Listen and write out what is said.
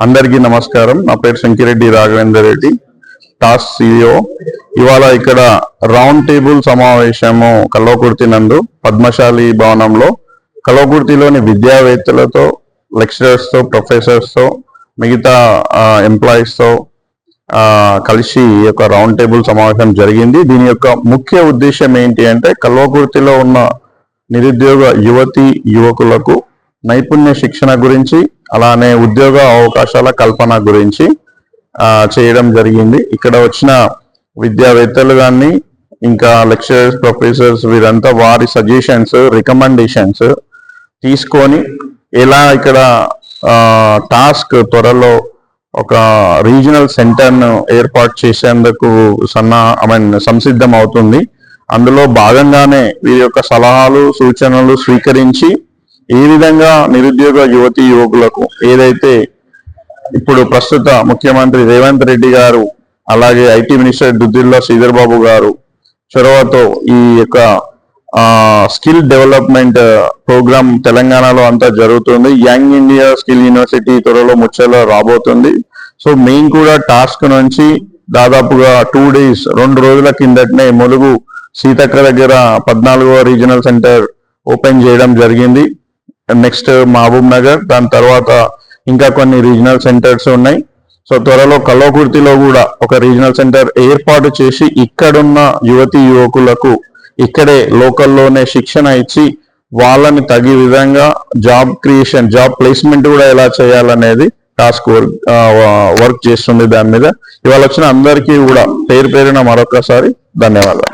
అందరికీ నమస్కారం. నా పేరు శంకిరెడ్డి రాఘవేందర్ రెడ్డి టాస్ సిఇఓ ఇవాళ ఇక్కడ రౌండ్ టేబుల్ సమావేశము కల్వకుర్తి నందు పద్మశాలి భవనంలో. కల్వకుర్తిలోని విద్యావేత్తలతో లెక్చరర్స్తో ప్రొఫెసర్స్తో మిగతా ఎంప్లాయీస్తో కలిసి ఈ యొక్క రౌండ్ టేబుల్ సమావేశం జరిగింది. దీని యొక్క ముఖ్య ఉద్దేశం ఏంటి అంటే కల్వకుర్తిలో ఉన్న నిరుద్యోగ యువతి యువకులకు నైపుణ్య శిక్షణ గురించి అలానే ఉద్యోగ అవకాశాల కల్పన గురించి చేయడం జరిగింది. ఇక్కడ వచ్చిన విద్యావేత్తలు కానీ ఇంకా లెక్చరర్స్ ప్రొఫెసర్స్ వీరంతా వారి సజెషన్స్ రికమెండేషన్స్ తీసుకొని ఎలా ఇక్కడ టాస్క్ త్వరలో ఒక రీజనల్ సెంటర్ను ఏర్పాటు చేసేందుకు సన్న ఐ మీన్ సంసిద్ధం అవుతుంది అందులో భాగంగానే వీరి యొక్క సలహాలు సూచనలు స్వీకరించి ఈ విధంగా నిరుద్యోగ యువతి యువకులకు ఏదైతే ఇప్పుడు ప్రస్తుత ముఖ్యమంత్రి రేవంత్ రెడ్డి గారు అలాగే ఐటీ మినిస్టర్ దుద్దిల్లా శ్రీధర్ బాబు గారు చొరవతో ఈ యొక్క స్కిల్ డెవలప్మెంట్ ప్రోగ్రామ్ తెలంగాణలో అంతా జరుగుతుంది. యంగ్ ఇండియా స్కిల్ యూనివర్సిటీ త్వరలో ముచ్చలో రాబోతుంది. సో మేము కూడా టాస్క్ నుంచి దాదాపుగా టూ డేస్ రెండు రోజుల కిందటనే ములుగు సీతక్క దగ్గర పద్నాలుగో రీజనల్ సెంటర్ ఓపెన్ చేయడం జరిగింది. నెక్స్ట్ మహబూబ్ నగర్ దాని తర్వాత ఇంకా కొన్ని రీజనల్ సెంటర్స్ ఉన్నాయి. సో త్వరలో కలోకుర్తిలో కూడా ఒక రీజనల్ సెంటర్ ఏర్పాటు చేసి ఇక్కడున్న యువతి యువకులకు ఇక్కడే లోకల్లోనే శిక్షణ ఇచ్చి వాళ్ళని తగి విధంగా జాబ్ క్రియేషన్ జాబ్ ప్లేస్మెంట్ కూడా ఎలా చేయాలనేది టాస్క్ వర్క్ వర్క్ చేస్తుంది దాని మీద. ఇవాళ వచ్చిన అందరికీ కూడా పేరు పేరున మరొకసారి ధన్యవాదాలు.